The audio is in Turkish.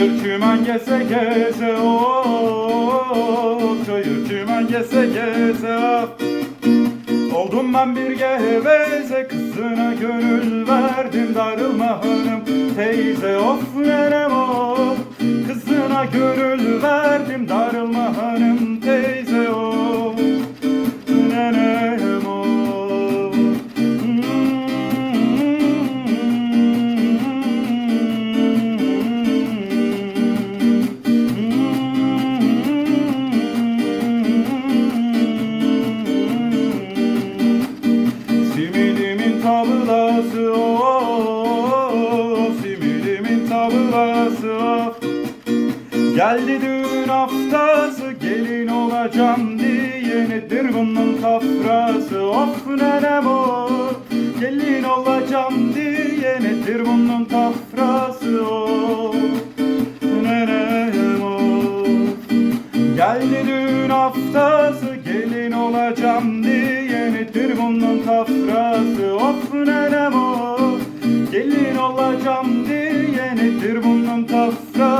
geze geze o Çayır çimen geze geze ah. Oldum ben bir geveze kızına gönül verdim darılma hanım teyze of nenem of Kızına gönül verdim darılma hanım teyze Geldi düğün haftası gelin olacağım diye nedir bunun kafrası Of nenem o gelin olacağım diye nedir bunun kafrası o Nenem o Geldi düğün haftası gelin olacağım diye nedir bunun kafrası Of nenem o gelin olacağım diye nedir bunun kafrası